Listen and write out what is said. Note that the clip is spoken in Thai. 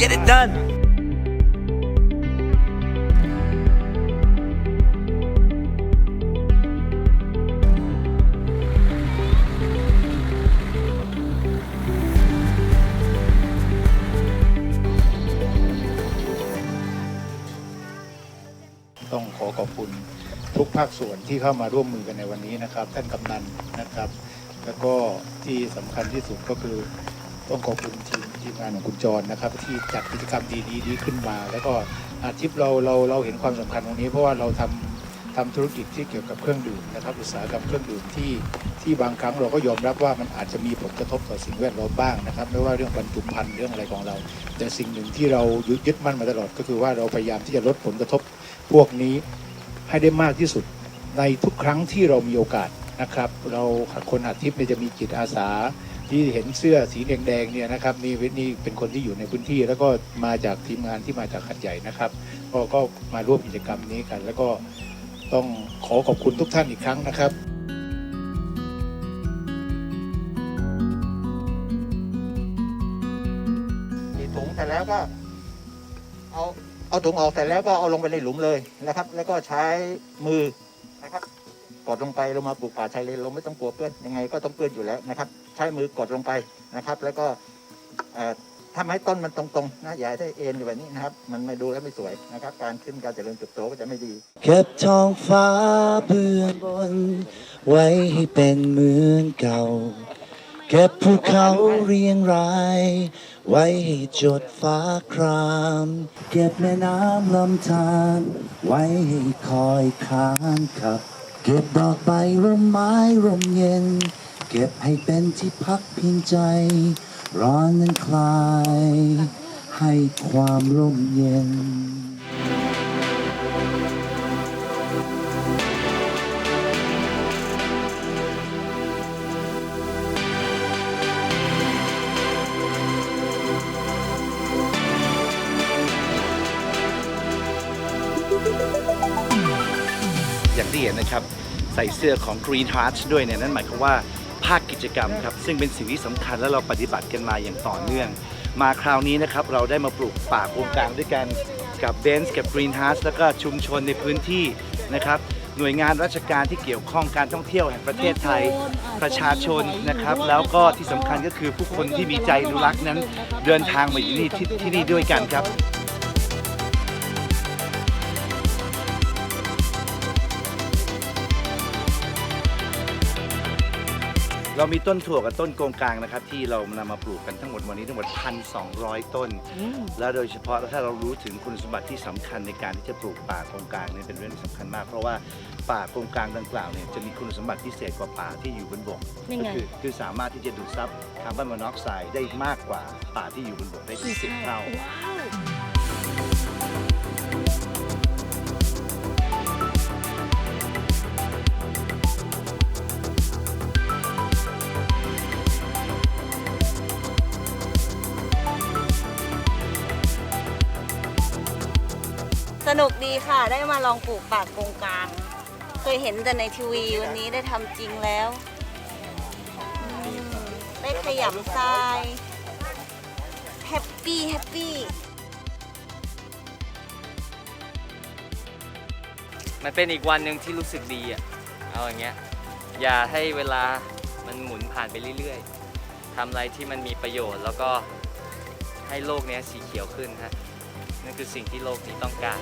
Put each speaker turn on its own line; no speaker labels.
get it done
ต้องขอขอบคุณทุกภาคส่วนที่เข้ามาร่วมมือกันในวันนี้นะครับ ท่านกำนันนะครับ แล้วก็ที่สำคัญที่สุดก็คือ ต้องขอบคุณทีมทีมงานของคุณจรนะครับ ที่จัดกิจกรรมดีๆนี้ขึ้นมา แล้วก็อาทิตย์เราเราเราเห็นความสำคัญตรงนี้ เพราะว่าเราทำทำธุรกิจที่เกี่ยวกับเครื่องดื่มนะครับ อุตสาหกรรมเครื่องดื่มที่ที่บางครั้งเราก็ยอมรับว่ามันอาจจะมีผลกระทบต่อสิ่งแวดล้อมบ้างนะครับ ไม่ว่าเรื่องบรรจุภัณฑ์เรื่องอะไรของเรา แต่สิ่งหนึ่งที่เรายึดยึดมั่นมาตลอดก็คือว่าเราพยายามที่จะลดผลกระทบพวกนี้ให้ได้มากที่สุดในทุกครั้งที่เรามีโอกาสนะครับ เราคนหัดทิพย์จะมีจิตอาสา ที่เห็นเสื้อสีแดงๆเนี่ยนะครับนี่นี่เป็นคนที่อยู่ในพื้นที่แล้วก็มาจากทีมงานที่มาจากขัดใหญ่นะครับก็ก็มาร่วมกิจกรรมนี้กัน แล้วก็ต้องขอขอบคุณทุกท่านอีกครั้งนะครับ
มีถุงเสร็จแล้วก็เอาเอาถุงออกเสร็จแล้วก็เอาลงไปในหลุมเลยนะครับ แล้วก็ใช้มือนะครับกดลงไปลงมาปลูกป่าชายเลนเราไม่ต้องกลัวเปื้อนยังไงก็ต้องเปื้อนอยู่แล้วนะครับใช้มือกดลงไปนะครับ แล้วก็เอ่อทำให้ต้นมันตรงๆนะอย่าให้ได้เอ็นอยู่แบบนี้นะครับ มันไม่ดูแล้วไม่สวยนะครับ การขึ้นการเจริญเติบโตก็จะไม่ดี
เก็บท้องฟ้าเบื้องบน ไว้ให้เป็นเหมือนเก่า เก็บภูเขาเรียงราย ไว้ให้จดฟ้าคราม เก็บแม่น้ำลำธารไว้ให้คอยค้านขับ เก็บดอกใบร่มไม้ร่มเย็น เก็บให้เป็นที่พักพิงใจ ร้อนนั้นคลาย ให้ความร่มเย็น
อย่างที่เห็นนะครับ ใส่เสื้อของ Green Hearts ด้วยเนี่ย นั่นหมายความว่า ภาคกิจกรรมครับซึ่งเป็นสิ่งที่สำคัญและเราปฏิบัติกันมาอย่างต่อเนื่อง มาคราวนี้นะครับเราได้มาปลูกป่าโครงกลางด้วยกันกับเบนซ์กับ Green Hearts แล้วก็ชุมชนในพื้นที่นะครับหน่วยงานราชการที่เกี่ยวข้องการท่องเที่ยวแห่งประเทศไทยประชาชนนะครับ แล้วก็ที่สำคัญก็คือผู้คนที่มีใจอนุรักษ์นั้น เดินทางมาอยู่ที่ที่ที่นี่ด้วยกันครับ เรามีต้นถั่วกับต้นโกงกลางนะครับ ที่เรานำมาปลูกกันทั้งหมดวันนี้ทั้งหมด 1,200 ต้น และโดยเฉพาะถ้าเรารู้ถึงคุณสมบัติที่สำคัญในการที่จะปลูกป่าโกงกลางเนี่ยเป็นเรื่องที่สำคัญมาก เพราะว่าป่าโกงกลางดังกล่าวเนี่ยจะมีคุณสมบัติพิเศษกว่าป่าที่อยู่บนบก
ยัง
ก็
ไง
คือคือสามารถที่จะดูดซับคาร์บอนมอนอกไซด์ได้มากกว่าป่าที่อยู่บนบกได้ถึง10เท่า
สนุกดีค่ะ ได้มาลองปลูกป่ากงกลาง เคยเห็นแต่ในทีวีวันนี้ได้ทำจริงแล้วอืมได้ขยำทราย แฮปปี้แฮปปี้
มันเป็นอีกวันหนึ่งที่รู้สึกดีอะ เอาอย่างเงี้ย อย่าให้เวลามันหมุนผ่านไปเรื่อยๆ ทำอะไรที่มันมีประโยชน์แล้วก็ให้โลกเนี้ยสีเขียวขึ้นฮะ นั่นคือสิ่งที่โลกนี้ต้องการ